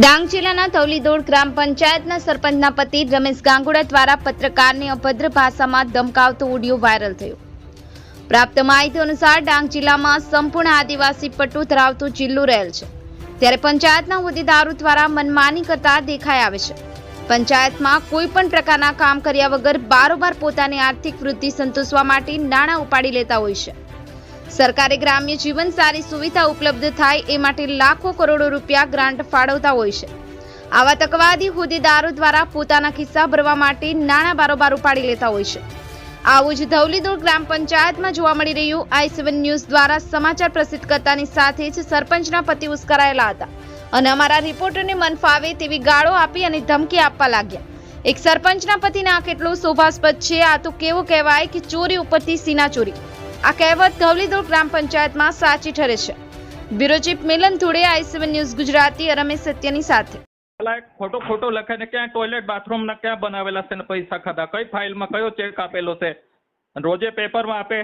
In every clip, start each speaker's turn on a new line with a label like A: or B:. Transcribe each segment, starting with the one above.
A: ડાંગ જિલ્લાના તૌલીદોડ ગ્રામ પંચાયતના સરપંચના પતિ રમેશ ગાંગુડા દ્વારા પત્રકારને અભદ્ર ભાષામાં ધમકાવતો ઓડિયો વાયરલ થયો. પ્રાપ્ત માહિતી અનુસાર ડાંગ જિલ્લામાં સંપૂર્ણ આદિવાસી પટ્ટો ધરાવતું જિલ્લો રહેલ છે. ત્યારે પંચાયતના હોદ્દેદારો દ્વારા મનમાની કરતા દેખાઈ આવે છે. પંચાયતમાં કોઈ પણ પ્રકારના કામ કર્યા વગર બારોબાર પોતાની આર્થિક વૃદ્ધિ સંતોષવા માટે નાણાં ઉપાડી લેતા હોય છે. સરકારે ગ્રામ્ય જીવન સારી સુવિધા ઉપલબ્ધ થાય એ માટે લાખો કરોડો રૂપિયા ગ્રાન્ટ ફાળવતા હોય છે. આવા તકવાદી હોદ્દેદારો દ્વારા પોતાના ખિસ્સા ભરવા માટે નાણાં બારોબાર ઉપાડી લેતા હોય છે. આવું જ ધવલીદોડ ગ્રામ પંચાયતમાં જોવા મળી રહ્યું આઈ સેવન ન્યૂઝ દ્વારા સમાચાર પ્રસિદ્ધ કરતાની સાથે જ સરપંચના પતિ ઉશ્કરાયેલા હતા અને અમારા રિપોર્ટરને મન ફાવે તેવી ગાળો આપી અને ધમકી આપવા લાગ્યા. એક સરપંચના પતિને કેટલું શોભાસ્પદ છે, આ તો કેવું કહેવાય કે ચોરી ઉપરથી સીના ચોરી. આ કહેવત ધવલીદોડ ગ્રામ પંચાયતમાં સાચી ઠરે છે. Bureau chief Milan Dhude I seven news Gujarati Ramesh સત્યની સાથે.
B: ખોટો ખોટો લખે ને ક્યાં ટોયલેટ બાથરૂમ ને ક્યાં બનાવેલા છે ને પૈસા ખાધા? કઈ ફાઇલમાં કયો ચેક આપેલો છે? રોજે પેપરમાં આપે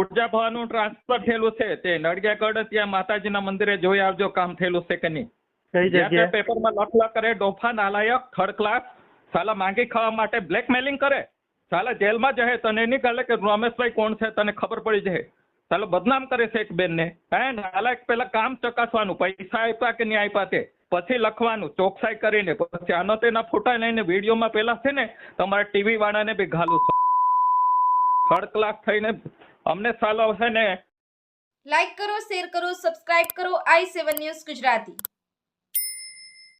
B: ઊર્જા ભવાનું ટ્રાન્સફર થયેલું છે. તે નડિયાગઢ ત્યાં માતાજીના મંદિરે જોઈ આવજો કામ થયેલું છે કે નહીં. પેપરમાં લખલા કરે ડોફા નાલાયક થર્ડ ક્લાસ સાલા માંગી ખાવા માટે બ્લેકમેલિંગ કરે. સાલા જેલમાં જશે તને નહીં કાલે કે રમેશભાઈ કોણ છે, તને ખબર પડી જશે સાલો બદનામ કરે છે એક બેનને. હે, નાલાયક પેલા કામ ચકાસવાનું, પૈસા આપ્યા કે નહીં આપ્યા તે? પછી લખવાનું, ચોકસાઈ કરીને. પછી આનો તેના ફોટા લઈને વિડીયોમાં પેલા છે ને, તમારા ટીવી વાળાને બી ઘાલું થર્ડ ક્લાસ થઈને અમને સાલો છે ને.
A: લાઈક કરો, શેર કરો, સબસ્ક્રાઇબ કરો, આઈ સેવન ન્યૂઝ ગુજરાતી.